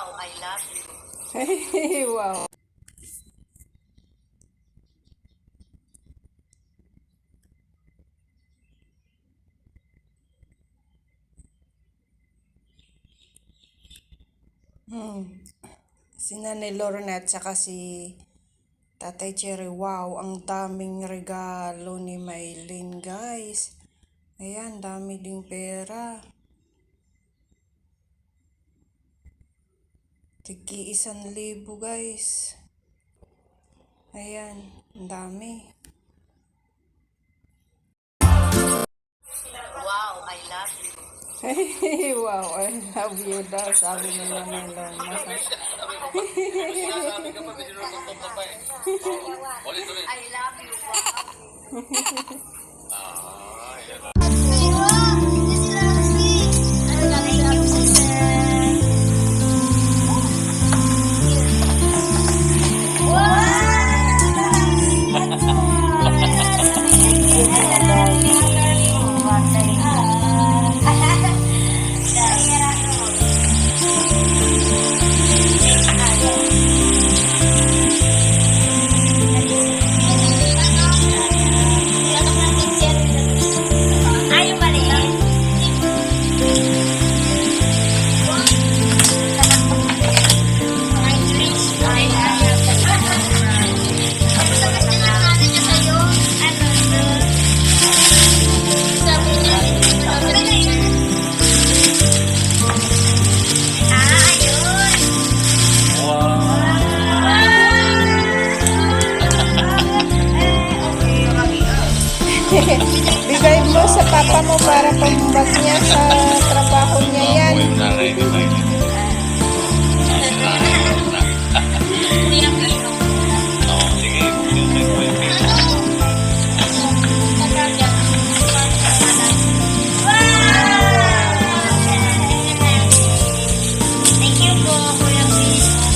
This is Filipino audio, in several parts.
Wow, I love you. wow. Hmm. Si Nanay Lorna at saka si Tatay Cherry. Wow, ang daming regalo ni Maylin, guys. Ayan, dami ding pera. Tigi isang libo, guys. Ayan, ang dami. Wow, I love you. wow, I love you daw, sabi ni Nanay Lorna. I love you. Ayaw Bigay mo sa papa mo para pambag niya sa trabaho niya yan. Thank you po, Kuya Chris.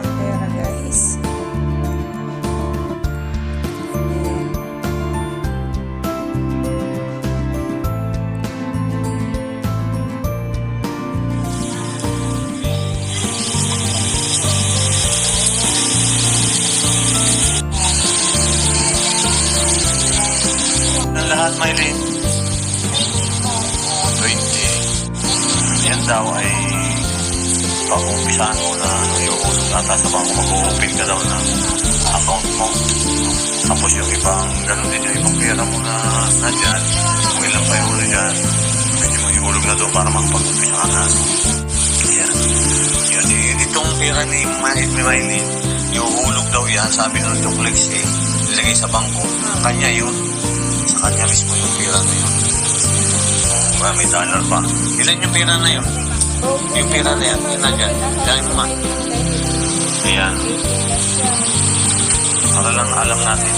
ng pera guys. Ng lahat, Mylene? 20. Yan daw ay pag-umpisahan mo na ano, iuusog ata sa bangko, mag-open ka daw ng account mo. Tapos yung ibang, ganun din yung ibang pera mo na nandyan, kung ilang pa yung dyan, pwede mo ihulog na doon para makapag-umpisa ka na. Yan. Yun, itong pera ni Mahit ni Miley, iuhulog daw yan, sabi nung itong Lex eh, ilagay sa bangko. Kanya yun. Sa kanya mismo yung pera na yun. Well, may dollar pa. Ilan yung pera na yun? Yung pera na yan, yun na dyan. Dahil mo ma. Ayan. Para lang alam natin.